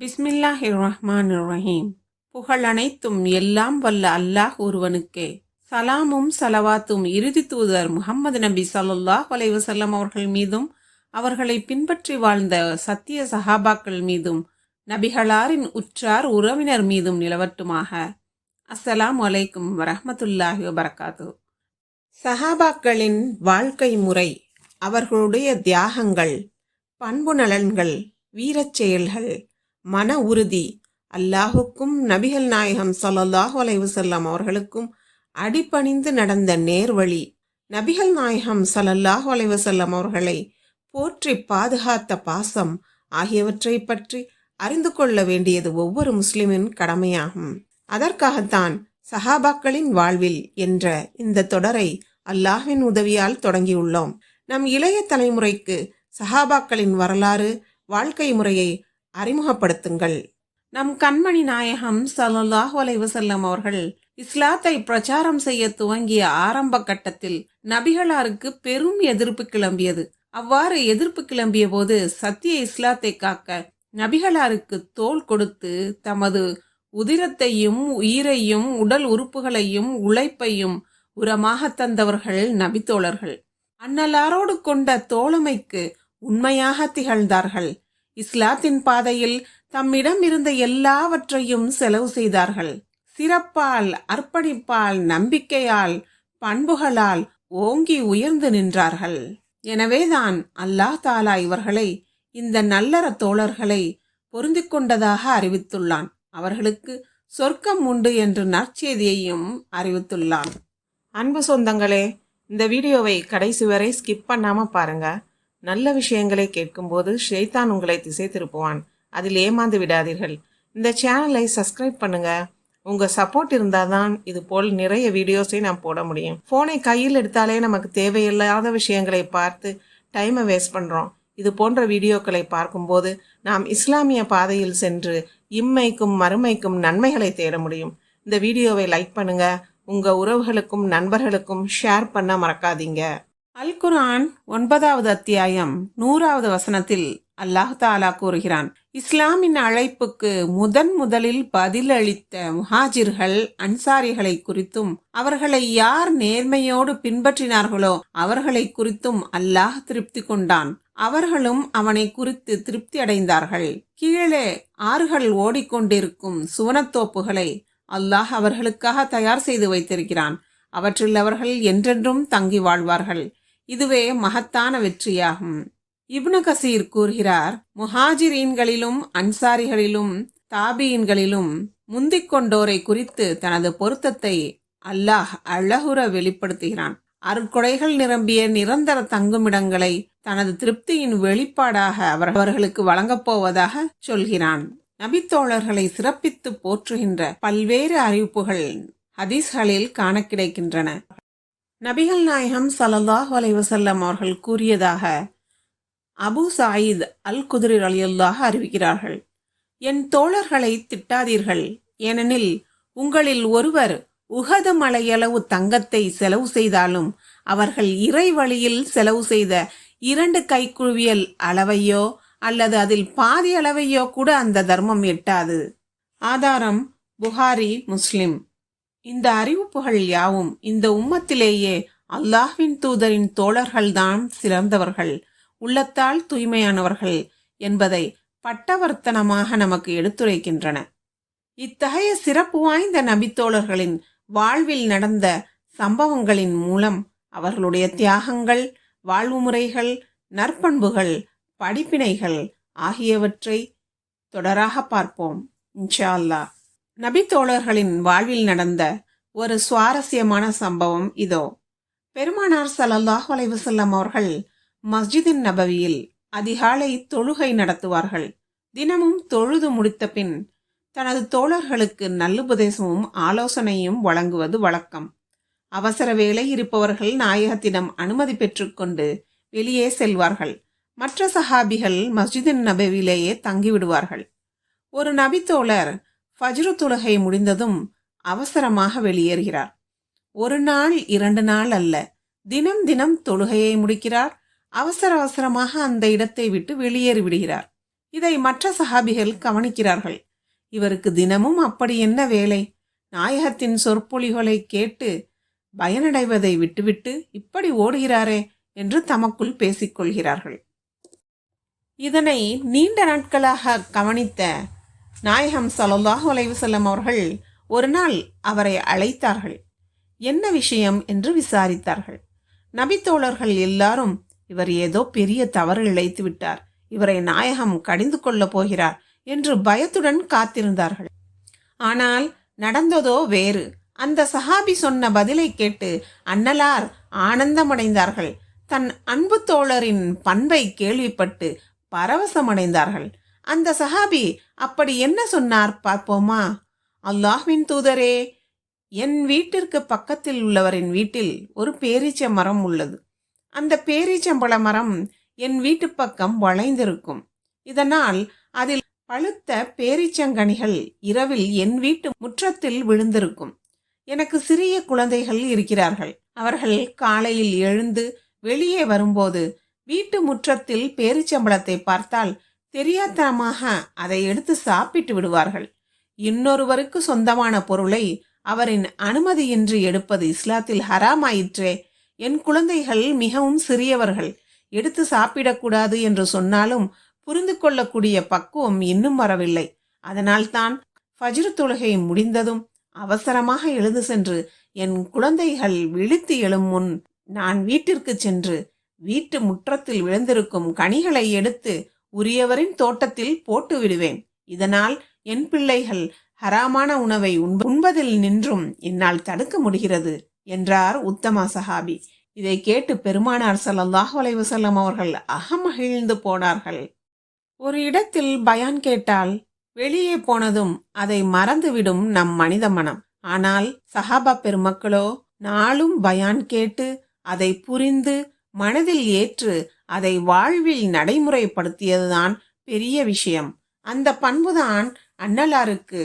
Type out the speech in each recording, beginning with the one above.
பிஸ்மில்லாஹி ரஹ்மான் ரஹீம் புகழ் அனைத்தும் எல்லாம் வல்ல அல்லாஹ் ஒருவனுக்கே. சலாமும் சலவாத்தும் இறுதி தூதர் முகமது நபி ஸல்லல்லாஹு வலைவசல்லம் அவர்கள் மீதும் அவர்களை பின்பற்றி வாழ்ந்த சத்திய சஹாபாக்கள் மீதும் நபிகளாரின் உற்றார் உறவினர் மீதும் நிலவட்டுமாக. அஸ்ஸலாம் அலைக்கும் வரமத்துல்லாஹி வபரகாத்து சஹாபாக்களின் வாழ்க்கை முறை அவர்களுடைய தியாகங்கள் பண்பு நலன்கள் வீரச் செயல்கள் மன உறுதி. அல்லாஹுக்கும் நபிகள் நாயகம் ஸல்லல்லாஹு அலைவு வஸல்லம் அவர்களுக்கும் அடிபணிந்து நடந்த நேர்வழி. நபிகள் நாயகம் ஸல்லல்லாஹு அலைவு வஸல்லம் அவர்களை போற்றி பாதுகாத்த பாசம் ஆகியவற்றை பற்றி அறிந்து கொள்ள வேண்டியது ஒவ்வொரு முஸ்லிமின் கடமையாகும். அதற்காகத்தான் சஹாபாக்களின் வாழ்வில் என்ற இந்த தொடரை அல்லாஹின் உதவியால் தொடங்கியுள்ளோம். நம் இளைய தலைமுறைக்கு சஹாபாக்களின் வரலாறு வாழ்க்கை முறையை அறிமுகப்படுத்துங்கள். நம் கண்மணி நாயகம் ஸல்லல்லாஹு அலைவசல்லம் அவர்கள் இஸ்லாத்தை பிரச்சாரம் செய்ய துவங்கிய ஆரம்ப கட்டத்தில் நபிகளாருக்கு பெரும் எதிர்ப்பு கிளம்பியது. அவ்வாறு எதிர்ப்பு கிளம்பிய போது சத்திய இஸ்லாத்தை காக்க நபிகளாருக்கு தோள் கொடுத்து தமது உதிரத்தையும் உயிரையும் உடல் உறுப்புகளையும் உழைப்பையும் உரமாக தந்தவர்கள் நபித்தோழர்கள். அன்னலாரோடு கொண்ட தோழமைக்கு உண்மையாக திகழ்ந்தார்கள். இஸ்லாத்தின் பாதையில் தம்மிடம் இருந்த எல்லாவற்றையும் செலவு செய்தார்கள். சிறப்பால் அர்ப்பணிப்பால் நம்பிக்கையால் பண்புகளால் ஓங்கி உயர்ந்து நின்றார்கள். எனவேதான் அல்லாஹ் தாலா இவர்களை இந்த நல்லற தோழர்களை பொருந்திக் கொண்டதாக அறிவித்துள்ளான். அவர்களுக்கு சொர்க்கம் உண்டு என்று நற்செய்தியையும் அறிவித்துள்ளான். அன்பு சொந்தங்களே இந்த வீடியோவை கடைசி வரை ஸ்கிப் பண்ணாமல் பாருங்கள் நல்ல விஷயங்களை கேட்கும்போது ஷைத்தான் உங்களை திசை திருப்புவான் அதில் ஏமாந்து விடாதீர்கள். இந்த சேனலை சப்ஸ்கிரைப் பண்ணுங்க. உங்கள் சப்போர்ட் இருந்தால் தான் இது போல் நிறைய வீடியோஸை நாம் போட முடியும். ஃபோனை கையில் எடுத்தாலே நமக்கு தேவையில்லாத விஷயங்களை பார்த்து டைமை வேஸ்ட் பண்ணுறோம் இது போன்ற வீடியோக்களை பார்க்கும்போது நாம் இஸ்லாமிய பாதையில் சென்று இம்மைக்கும் மறுமைக்கும் நன்மைகளை தேட முடியும். இந்த வீடியோவை லைக் பண்ணுங்கள் உங்கள் உறவுகளுக்கும் நண்பர்களுக்கும் ஷேர் பண்ண மறக்காதீங்க. அல் குர்ஆன் ஒன்பதாவது அத்தியாயம் நூறாவது வசனத்தில் அல்லாஹ் தாலா கூறுகிறான் இஸ்லாமின் அழைப்புக்கு முதன் முதலில் பதிலளித்த முஹாஜிர்கள் அன்சாரிகளை குறித்தும் அவர்களை யார் நேர்மையோடு பின்பற்றினார்களோ அவர்களை குறித்தும் அல்லாஹ் திருப்தி கொண்டான். அவர்களும் அவனை குறித்து திருப்தி அடைந்தார்கள். கீழே ஆறுகள் ஓடிக்கொண்டிருக்கும் சுவனத்தோப்புகளை அல்லாஹ் அவர்களுக்காக தயார் செய்து வைத்திருக்கிறான். அவற்றில் அவர்கள் என்றென்றும் தங்கி வாழ்வார்கள். இதுவே மகத்தான வெற்றியாகும். இப்னு கசீர் கூறுகிறார் முஹாஜிரீன்களிலும் அன்சாரிகளிலும் தாபியின்களிலும் முந்திக் கொண்டோரை குறித்து தனது பொருத்தத்தை அல்லாஹ் அழகுற வெளிப்படுத்துகிறான். அருட்கொடைகள் நிரம்பிய நிரந்தர தங்குமிடங்களை தனது திருப்தியின் வெளிப்பாடாக அவர்களுக்கு வழங்கப் போவதாக சொல்கிறான். நபித்தோழர்களை சிறப்பித்து போற்றுகின்ற பல்வேறு அறிவிப்புகள் ஹதீஸ்களில் காண கிடைக்கின்றன. நபிகள் நாயகம் சலல்லாஹ் அலைஹி அவர்கள் கூறியதாக அபு சாயித் அல் குதிரி அலியுல்லாக அறிவிக்கிறார்கள். என் தோழர்களை திட்டாதீர்கள். ஏனெனில் உங்களில் ஒருவர் உகது மலையளவு தங்கத்தை செலவு செய்தாலும் அவர்கள் இறை வழியில் செலவு செய்த இரண்டு கைக்குழுவியல் அளவையோ அல்லது அதில் பாதி அளவையோ கூட அந்த தர்மம் எட்டாது. ஆதாரம் புகாரி முஸ்லிம். இந்த அறிவிப்புகள் யாவும் இந்த உம்மத்திலேயே அல்லாஹ்வின் தூதரின் தோழர்கள்தான் சிறந்தவர்கள் உள்ளத்தால் தூய்மையானவர்கள் என்பதை பட்டவர்த்தனமாக நமக்கு எடுத்துரைக்கின்றன. இத்தகைய சிறப்பு வாய்ந்த நபித்தோழர்களின் வாழ்வில் நடந்த சம்பவங்களின் மூலம் அவர்களுடைய தியாகங்கள் வாழ்வு முறைகள் நற்பண்புகள் படிப்பினைகள் ஆகியவற்றை தொடராக பார்ப்போம். இன்ஷா அல்லாஹ். நபித்தோழர்களின் வாழ்வில் நடந்த ஒரு சுவாரஸ்யமான சம்பவம் இதோ. பெருமானார் ஸல்லல்லாஹு அலைஹி அவர்கள் மஸ்ஜிதின் நபவியில் அதிகாலை தொழுகை நடத்துவார்கள். தினமும் தொழுது முடித்த பின் தனது தோழர்களுக்கு நல்லுபதேசமும் ஆலோசனையும் வழங்குவது வழக்கம். அவசர வேலை இருப்பவர்கள் நாயகத்திடம் அனுமதி பெற்றுக்கொண்டு வெளியே செல்வார்கள். மற்ற சஹாபிகள் மஸ்ஜிதின் நபவிலேயே தங்கிவிடுவார்கள். ஒரு நபித்தோழர் ஃபஜ்ரு தொழுகை முடிந்ததும் அவசரமாக வெளியேறுகிறார். ஒரு நாள் இரண்டு நாள் அல்ல. தினம் தினம் தொழுகையை முடிக்கிறார். அவசர அவசரமாக அந்த இடத்தை விட்டு வெளியேறி விடுகிறார். இதை மற்ற சஹாபிகள் கவனிக்கிறார்கள். இவருக்கு தினமும் அப்படி என்ன வேலை? நாயகத்தின் சொற்பொழிகளை கேட்டு பயனடைவதை விட்டுவிட்டு இப்படி ஓடுகிறாரே என்று தமக்குள் பேசிக்கொள்கிறார்கள். இதனை நீண்ட நாட்களாக கவனித்த நாயகம் சலல்லாஹு அலைவசல்லம் அவர்கள் ஒரு நாள் அவரை அழைத்தார்கள். என்ன விஷயம் என்று விசாரித்தார்கள். நபித்தோழர்கள் எல்லாரும் இவர் ஏதோ பெரிய தவறு இழைத்து விட்டார். இவரை நாயகம் கடிந்து கொள்ளப் போகிறார் என்று பயத்துடன் காத்திருந்தார்கள். ஆனால் நடந்ததோ வேறு. அந்த சஹாபி சொன்ன பதிலை கேட்டு அன்னலார் ஆனந்தமடைந்தார்கள். தன் அன்பு தோழரின் பண்பை கேள்விப்பட்டு பரவசமடைந்தார்கள். அந்த சஹாபி அப்படி என்ன சொன்னார் பார்ப்போமா? அல்லாஹ்வின் தூதரே என் வீட்டிற்கு பக்கத்தில் உள்ளவரின் வீட்டில் ஒரு பேரீச்ச மரம் உள்ளது. அந்த பேரீச்சம்பழ மரம் என் வீட்டு பக்கம் வளைந்திருக்கும். இதனால் அதில் பழுத்த பேரீச்சங்கனிகள் இரவில் என் வீட்டு முற்றத்தில் விழுந்திருக்கும். எனக்கு சிறிய குழந்தைகள் இருக்கிறார்கள். அவர்கள் காலையில் எழுந்து வெளியே வரும்போது வீட்டு முற்றத்தில் பேரிச்சம்பளத்தை பார்த்தால் தெரியாத்தனமாக அதை எடுத்து சாப்பிட்டு விடுவார்கள். இன்னொருவருக்கு சொந்தமான பொருளை அவரின் அனுமதியின்றி எடுப்பது இஸ்லாத்தில் ஹராமாயிற்றே. என் குழந்தைகள் மிகவும் சிறியவர்கள். எடுத்து சாப்பிடக்கூடாது என்று சொன்னாலும் புரிந்து கொள்ளக்கூடிய பக்குவம் இன்னும் வரவில்லை. அதனால்தான் ஃபஜ்ர் தொழுகை முடிந்ததும் அவசரமாக எழுந்து சென்று என் குழந்தைகள் விழித்து எழும் முன் நான் வீட்டிற்கு சென்று வீட்டு முற்றத்தில் விழுந்திருக்கும் கனிகளை எடுத்து உரியவரின் தோட்டத்தில் போட்டு விடுவேன். இதனால் என் பிள்ளைகள் ஹராமான உணவை உண்பதில் நின்றும் என்னால் தடுக்க முடிகிறது என்றார் உத்தமா சஹாபி. இதை கேட்டு பெருமானார் ஸல்லல்லாஹு அலைஹி அவர்கள் அகமகிழ்ந்து போனார்கள். ஒரு இடத்தில் பயான் கேட்டால் வெளியே போனதும் அதை மறந்துவிடும் நம் மனித மனம். ஆனால் சஹாபா பெருமக்களோ நாளும் பயான் கேட்டு அதை புரிந்து மனதில் ஏற்று அதை வாழ்வில் நடைமுறைப்படுத்தியதுதான் பெரிய விஷயம். அந்த பண்புதான் அன்னலாருக்கு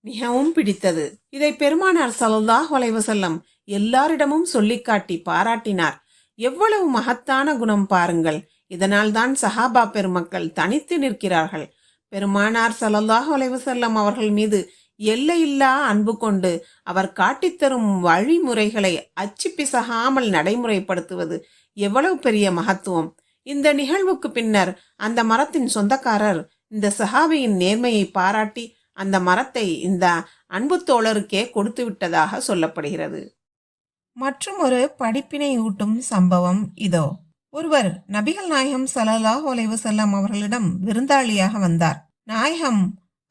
மிகவும் பிடித்தது. இதை பெருமானார் ஸல்லல்லாஹு அலைஹி செல்லம் எல்லாரிடமும் சொல்லிக்காட்டி பாராட்டினார். எவ்வளவு மகத்தான குணம் பாருங்கள். இதனால்தான் சஹாபா பெருமக்கள் தனித்து நிற்கிறார்கள். பெருமானார் ஸல்லல்லாஹு அலைஹி செல்லம் அவர்கள் மீது எல்லையில்லா அன்பு கொண்டு அவர் காட்டித்தரும் வழிமுறைகளை அச்சு பிசகாமல் நடைமுறைப்படுத்துவது எவ்வளவு பெரிய மகத்துவம். இந்த நிகழ்வுக்கு பின்னர் அந்த மரத்தின் சொந்தக்காரர் இந்த சஹாபியின் நேர்மையை பாராட்டி அந்த மரத்தை இந்த அன்பு தோழருக்கே கொடுத்து விட்டதாக சொல்லப்படுகிறது. மற்றும் ஒரு படிப்பினை ஊட்டும் சம்பவம் இதோ. ஒருவர் நபிகள் நாயகம் ஸல்லல்லாஹு செல்லம் அவர்களிடம் விருந்தாளியாக வந்தார். நாயகம்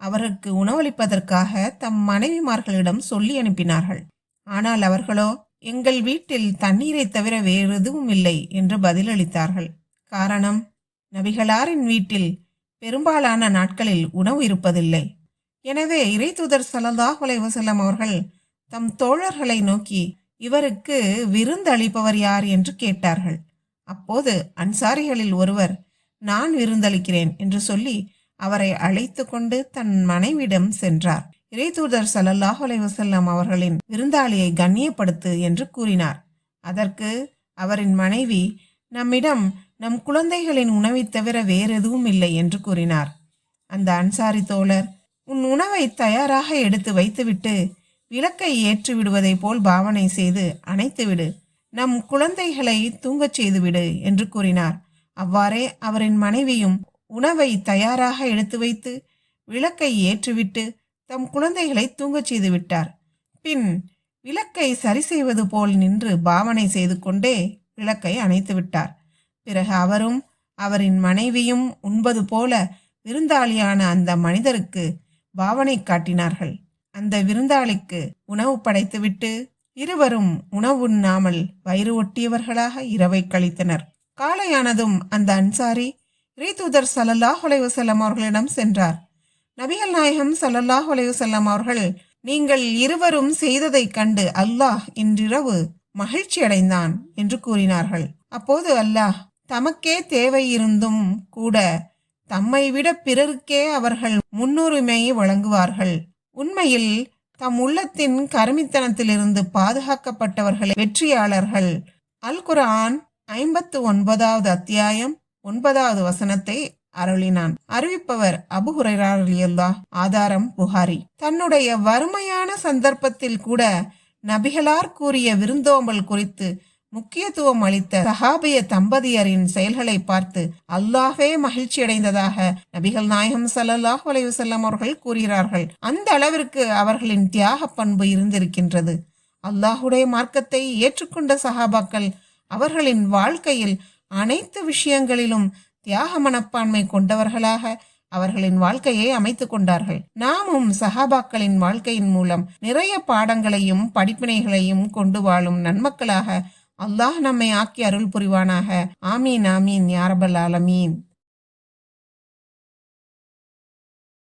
அவருக்கு உணவளிப்பதற்காக தம் மனைவிமார்களிடம் சொல்லி அனுப்பினார்கள். ஆனால் அவர்களோ எங்கள் வீட்டில் தண்ணீரை தவிர வேறு எதுவும் இல்லை என்று பதிலளித்தார்கள். காரணம் நபிகளாரின் வீட்டில் பெரும்பாலான நாட்களில் உணவு இருப்பதில்லை. எனவே இறைத்தூதர் ஸல்லல்லாஹு அலைஹி அவர்கள் தம் தோழர்களை நோக்கி இவருக்கு விருந்தளிப்பவர் யார்? என்று கேட்டார்கள். அப்போது அன்சாரிகளில் ஒருவர் நான் விருந்தளிக்கிறேன் என்று சொல்லி அவரை அழைத்து கொண்டு தன் மனைவிடம் சென்றார். இறைதூதர் ஸல்லல்லாஹு அலைஹி அவர்களின் விருந்தாளியை கண்ணியப்படுத்து என்று கூறினார். அதற்கு அவரின் மனைவி நம்மிடம் நம் குழந்தைகளின் உணவைத் தவிர வேறெதுவும் இல்லை என்று கூறினார். அந்த அன்சாரி தோழர் உன் உணவை தயாராக எடுத்து வைத்துவிட்டு விளக்கை ஏற்றி விடுவதைப் போல் பாவனை செய்து அணைத்துவிடு நம் குழந்தைகளை தூங்கச் செய்துவிடு என்று கூறினார். அவ்வாறே அவரின் மனைவியும் உணவை தயாராக எடுத்து வைத்து விளக்கை ஏற்றிவிட்டு தம் குழந்தைகளை தூங்கச் செய்து விட்டார். பின் விளக்கை சரி செய்வது போல் நின்று பாவனை செய்து கொண்டே விளக்கை அணைத்து விட்டார். பிறகு அவரும் அவரின் மனைவியும் உண்பது போல விருந்தாளியான அந்த மனிதருக்கு பாவனை காட்டினார்கள். அந்த விருந்தாளிக்கு உணவு படைத்துவிட்டு இருவரும் உணவுண்ணாமல் வயிறு ஒட்டியவர்களாக இரவை கழித்தனர். காலையானதும் அந்த அன்சாரி ரீதூதர் சல்லல்லாஹ் உலைவசல்லம் அவர்களிடம் சென்றார். நபிகள் நாயகம் சல்லல்லாஹ் உலைவசல்லம் அவர்கள் நீங்கள் இருவரும் செய்ததைக் கண்டு அல்லாஹ் இன்றிரவு மகிழ்ச்சி அடைந்தான் என்று கூறினார்கள். அப்போது அல்லாஹ் தமக்கே தேவை இருந்தும் கூட தம்மை விட பிறருக்கே அவர்கள் முன்னுரிமை வழங்குவார்கள். உண்மையில் தம் உள்ளத்தின் கருமித்தனத்திலிருந்து பாதுகாக்கப்பட்டவர்களே வெற்றியாளர்கள். அல் குரான் ஐம்பத்து ஒன்பதாவது அத்தியாயம் ஒன்பதாவது வசனத்தை அருளினான். அறிவிப்பவர் அபு ஹுரைரா ஆதாரம் புகாரி. தன்னுடைய வறுமையான சந்தர்ப்பத்தில் கூட நபிகளார் கூறிய விருந்தோம்பல் குறித்து முக்கியத்துவம் அளித்த சஹாபிய தம்பதியரின் செயல்களை பார்த்து அல்லாஹே மகிழ்ச்சி அடைந்ததாக நபிகள் நாயகம் சல்லாஹ் அலைஹி அவர்கள் கூறுகிறார்கள். அந்த அளவிற்கு அவர்களின் தியாக பண்பு இருந்திருக்கின்றது. அல்லாஹுடைய மார்க்கத்தை ஏற்றுக்கொண்ட சஹாபாக்கள் அவர்களின் வாழ்க்கையில் அனைத்து விஷயங்களிலும் தியாக மனப்பான்மை கொண்டவர்களாக அவர்களின் வாழ்க்கையை அமைத்துக் கொண்டார்கள். நாமும் சஹாபாக்களின் வாழ்க்கையின் மூலம் நிறைய பாடங்களையும் படிப்பினைகளையும் கொண்டு வாழும் நன்மக்களாக அல்லாஹ் நம்மை ஆக்கி அருள் புரிவானாக ஆமீன் ஆமீன் யாரபல் ஆலமீன்